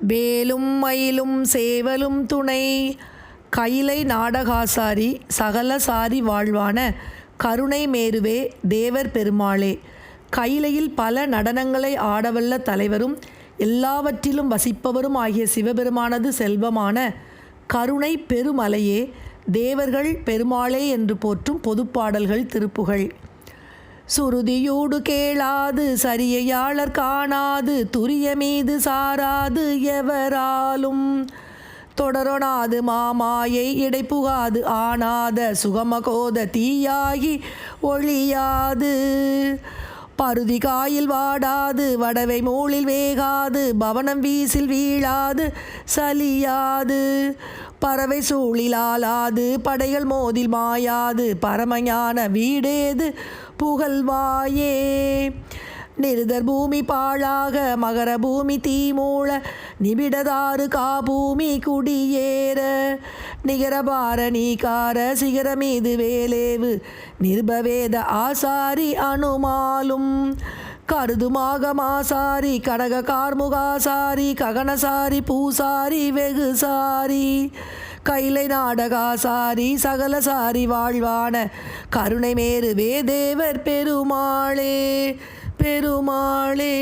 வேலும் மயிலும் சேவலும் துணை. கைலை நாடகாசாரி சகலசாரி வாழ்வான கருணை மேருவே தேவர் பெருமாளே. கைலையில் பல நடனங்களை ஆடவல்ல தலைவரும் எல்லாவற்றிலும் வசிப்பவரும் ஆகிய சிவபெருமானது செல்வமான கருணை பெருமலையே தேவர்கள் பெருமாளே என்று போற்றும் பொதுப்பாடல்கள் திருப்புகழ் சுருதியூடு கேளாது சரியையாளர் காணாது துரிய மீது சாராது எவராலும். தொடரொணாது மாமாயை இடைப்புகாது ஆனாத சுகமகோத தீயாகி ஒழியாது. பருதி காயில் வாடாது வடவை மூளில் வேகாது பவனம் வீசில் வீழாது சலியாது. பறவை சூழிலாலாது படைகள் மோதில் மாயாது பரமஞான வீடேது புகழ்வாயே. நிருதர் பூமி பாழாக மகர பூமி தீமூழ நிபிடதாறு காபூமி குடியேற. நிகரபார நீகார சிகரமீது வேலேவு நிர்பவேத ஆசாரி அனுமாலும். கருதுமாக மாசாரி கடக கார்முகாசாரி ககனசாரி பூசாரி வெகுசாரி. கைலை நாடகாசாரி சகலசாரி வாழ்வான கருணை மேரு தேவர் பெருமாளே பெருமாளே.